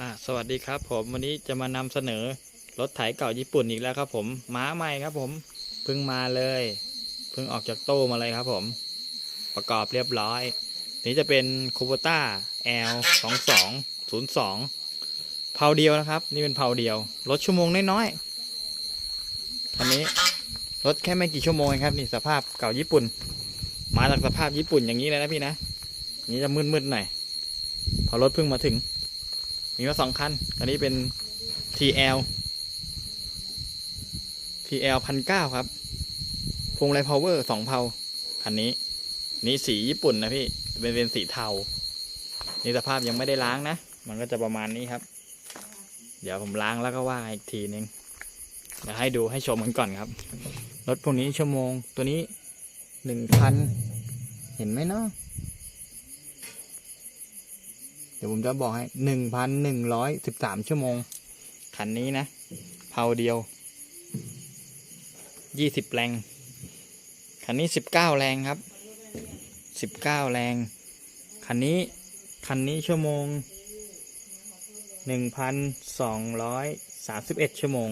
อ่าสวัสดีครับผมวันนี้จะมานำเสนอรถไถเก่าญี่ปุ่นอีกแล้วครับผมม้าใหม่ครับผมเพิ่งมาเลยเพิ่งออกจากตู้มาเลยครับผม ประกอบเรียบร้อย นี่จะเป็นคูโบต้า L 2 2 0 2เผาเดียวนะครับ นี่เป็นเผาเดียว รถชั่วโมงน้อยๆคันนี้รถแค่ไม่กี่ชั่วโมงครับนี่สภาพเก่าญี่ปุ่น มาจากสภาพญี่ปุ่นอย่างนี้เลยนะพี่นะนี่จะมืดๆหน่อยพอรถเพิ่งมาถึง มีมาสองคันอันนี้เป็น TL TL พันเก้าครับพวงไรพาวเวอร์สองเพาคันนี้ นี่สีญี่ปุ่นนะพี่ เป็นเป็นสีเทา นี่สภาพยังไม่ได้ล้างนะ มันก็จะประมาณนี้ครับ เดี๋ยวผมล้างแล้วก็ว่าอีกทีนึงเดี๋ยวให้ดูให้ชมกันก่อนครับ รถพวกนี้ชั่วโมงตัวนี้หนึ่งพัน เห็นไหมเนาะ เดี๋ยวผมจะบอกให้หนึ่งพันหนึ่งร้อยสิบสามชั่วโมง คันนี้นะเผาเดียวยี่สิบแรง คันนี้สิบเก้าแรงครับสิบเก้าแรง คันนี้คันนี้ชั่วโมงหนึ่งพันสองร้อยสามสิบเอ็ดชั่วโมง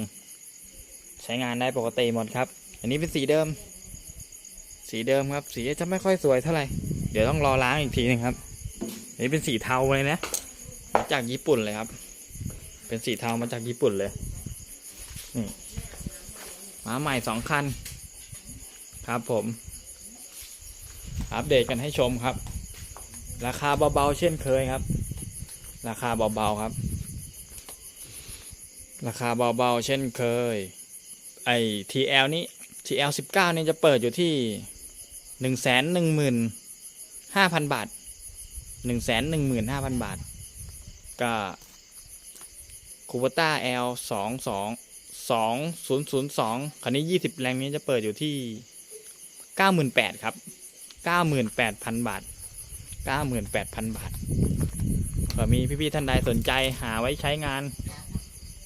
ใช้งานได้ปกติหมดครับ อันนี้เป็นสีเดิม สีเดิมครับ สีจะไม่ค่อยสวยเท่าไหร่ เดี๋ยวต้องรอล้างอีกทีหนึงครับ อันนี้เป็นสีเทาเลยนะมาจากญี่ปุ่นเลยครับ เป็นสีเทามาจากญี่ปุ่นเลยนี่มาใหม่สองคัน ครับผม อัปเดตกันให้ชมครับ ราคาเบาๆเช่นเคยครับ ราคาเบาๆครับ ราคาเบาๆเช่นเคย ไอ้ TL นี้ TL สิบเก้านี่จะเปิดอยู่ที่หนึ่งแสนหนึ่งหมื่นห้าพันบาท หนึ่งแสนหนึ่งหมื่นห้าพันบาท ก็คูปต้า L สองสองสองศูนย์ศูนย์สองคันนี้ยี่สิบแรงนี้จะเปิดอยู่ที่เก้าหมื่นแปดครับเก้าหมื่นแปดพันบาทเก้าหมื่นแปดพันบาทเผื่อมีพี่ๆท่านใดสนใจหาไว้ใช้งาน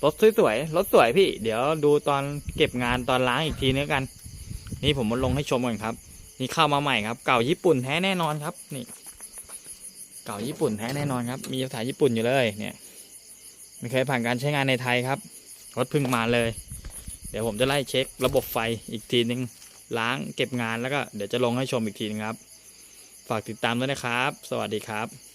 รถสวยๆ รถสวยพี่ เดี๋ยวดูตอนเก็บงานตอนล้างอีกทีนึงกัน นี่ผมมาลงให้ชมก่อนครับ นี่เข้ามาใหม่ครับ เก่าญี่ปุ่นแท้แน่นอนครับ นี่ เก่าญี่ปุ่นแท้แน่นอนครับ มีภาษาญี่ปุ่นอยู่เลยเนี่ยไม่เคยผ่านการใช้งานในไทยครับรถพึ่งมาเลย เดี๋ยวผมจะไล่เช็คระบบไฟอีกทีนึงล้างเก็บงานแล้วก็เดี๋ยวจะลงให้ชมอีกทีนึงครับ ฝากติดตามด้วยนะครับ สวัสดีครับ